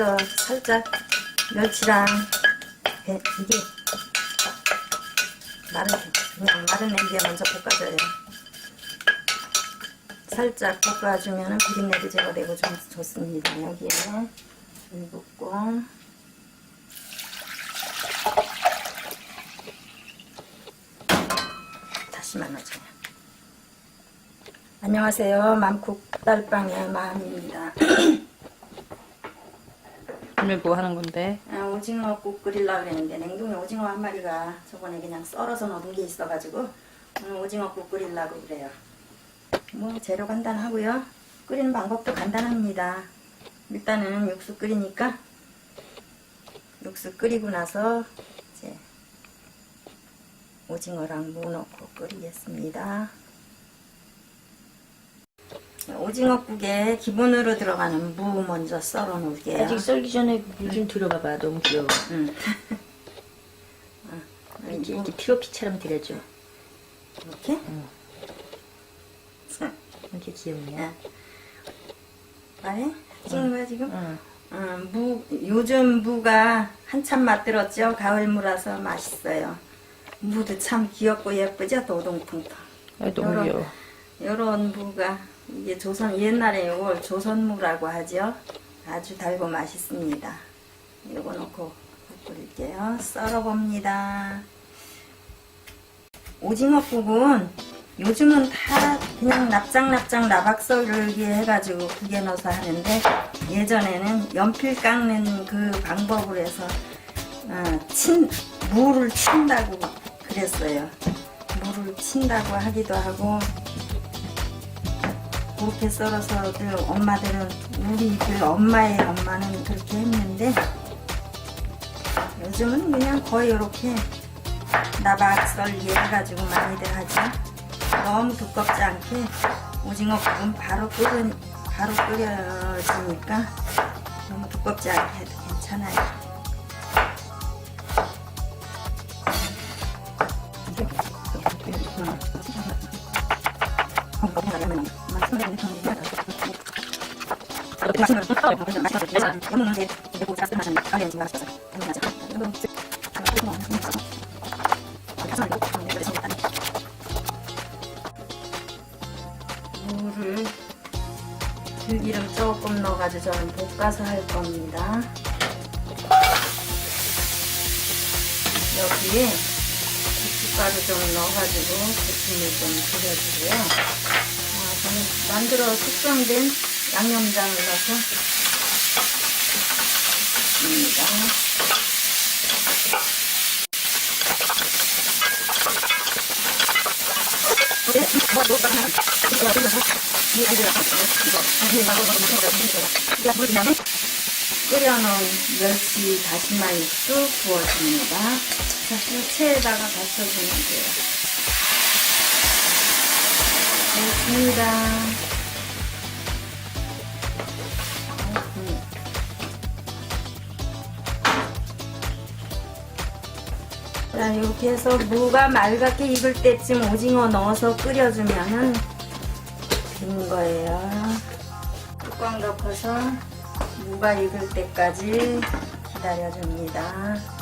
어, 살짝 멸치랑 배- 이게 마른 그냥 마른 냄비에 먼저 볶아줘요. 살짝 볶아주면 비린내도 제거되고 좀 좋습니다. 여기에 물 붓고 다시만 넣어줘요. 안녕하세요. 맘국 딸빵의 마음입니다. 오늘 뭐 하는 건데? 아, 오징어 국 끓이려고 그랬는데 냉동에 오징어 한 마리가 저번에 그냥 썰어서 넣은 게 있어가지고 오늘 오징어 국 끓이려고 그래요. 뭐 재료 간단하고요. 끓이는 방법도 간단합니다. 일단은 육수 끓이니까 육수 끓이고 나서 이제 오징어랑 무 넣고 끓이겠습니다. 오징어국에 기본으로 들어가는 무 먼저 썰어 놓을게요. 아직 썰기 전에 물 좀 들어봐봐. 너무 귀여워. 응. 이렇게, 뭐, 이렇게 트로피처럼 들여줘. 이렇게? 이렇게 귀엽냐? 말해? 찍는 거야 지금? 응. 어, 무, 요즘 무가 한참 맛들었죠? 가을 무라서 맛있어요. 무도 참 귀엽고 예쁘죠? 도동통통. 아, 너무 귀여워. 요런 무가 이게 조선 옛날에 요걸 조선무라고 하죠. 아주 달고 맛있습니다. 요거 넣고 국 끓일게요. 썰어봅니다. 오징어국은 요즘은 다 그냥 납작납작 나박썰기 해가지고 국에 넣어서 하는데 예전에는 연필 깎는 그 방법으로 해서 어, 친 무를 친다고 그랬어요. 무를 친다고 하기도 하고 그렇게 썰어서 들 엄마들은 우리들 엄마의 엄마는 그렇게 했는데 요즘은 그냥 거의 이렇게 나박 썰기 해가지고 많이들 하죠. 너무 두껍지 않게 오징어 국은 바로 끓여 바로 끓여지니까 너무 두껍지 않게 해도 괜찮아요. 물을 들기름 조금 넣어가지고 저는 볶아서 할 겁니다. 여기에 고춧가루 좀 넣어가지고 고추물 좀 줄여주고요. 만들어 숙성된 양념장을 넣어서 입니다. 끓여놓은 멸치 다시마 육수 부어줍니다. 자, 이 체에다가 받쳐주면 돼요. 됐습니다. 음. 자, 이렇게 해서 무가 맑게 익을 때쯤 오징어 넣어서 끓여주면은 된 거예요. 뚜껑 덮어서 무가 익을 때까지 기다려줍니다.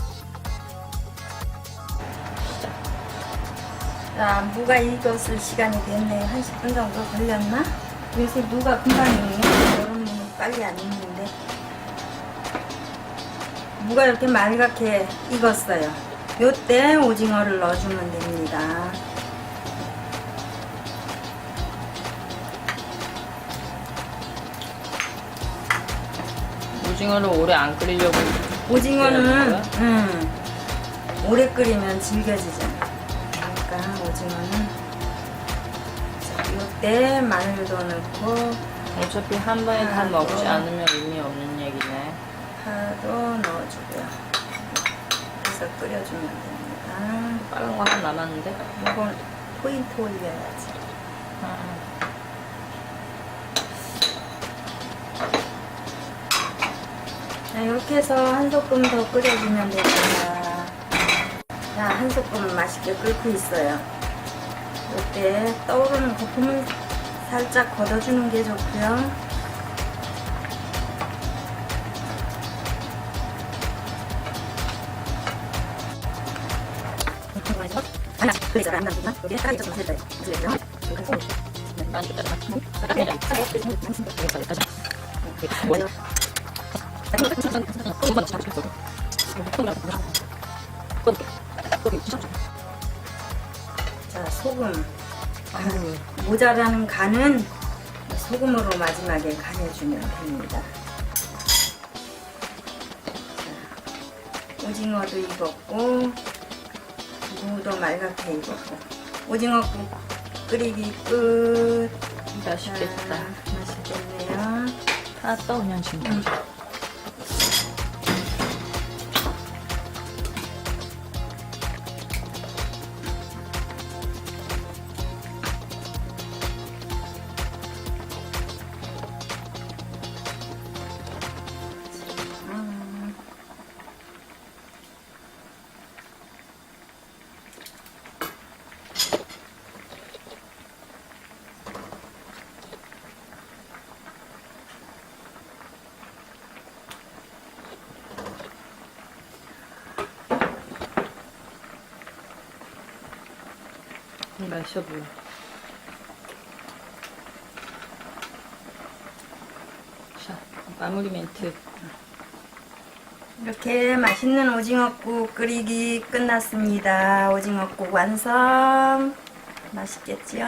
자, 무가 익었을 시간이 됐네요. 한 10분 정도 걸렸나? 요새 무가 금방 익네요. 여름 무는 빨리 안 익는데. 무가 이렇게 맑게 익었어요. 요때 오징어를 넣어주면 됩니다. 오징어를 오래 안 끓이려고. 오징어는 음, 오래 끓이면 질겨지잖아. 자, 요때 마늘도 넣고 어차피 한 번에 다 아, 먹지 뭐. 않으면 의미 없는 얘기네. 파도 넣어주고요. 그래서 끓여주면 됩니다. 빨간 거 하나 남았는데? 이건 포인트 올려야지. 아, 자, 이렇게 해서 한 소끔 더 끓여주면 됩니다. 자, 한 소끔 맛있게 끓고 있어요. 이렇게 떠오르는 거품을 살짝 걷어주는 게 좋고요. 그리고 자 소금 모자라는 간은 소금으로 마지막에 간해주면 됩니다. 자, 오징어도 익었고 무도 말갛게 익었고 오징어국 끓이기 끝. 맛있겠다. 자, 맛있겠네요. 다 떠, 그냥 지금. 음. 맛있어 보여. 자, 마무리 멘트. 이렇게 맛있는 오징어국 끓이기 끝났습니다. 오징어국 완성. 맛있겠죠?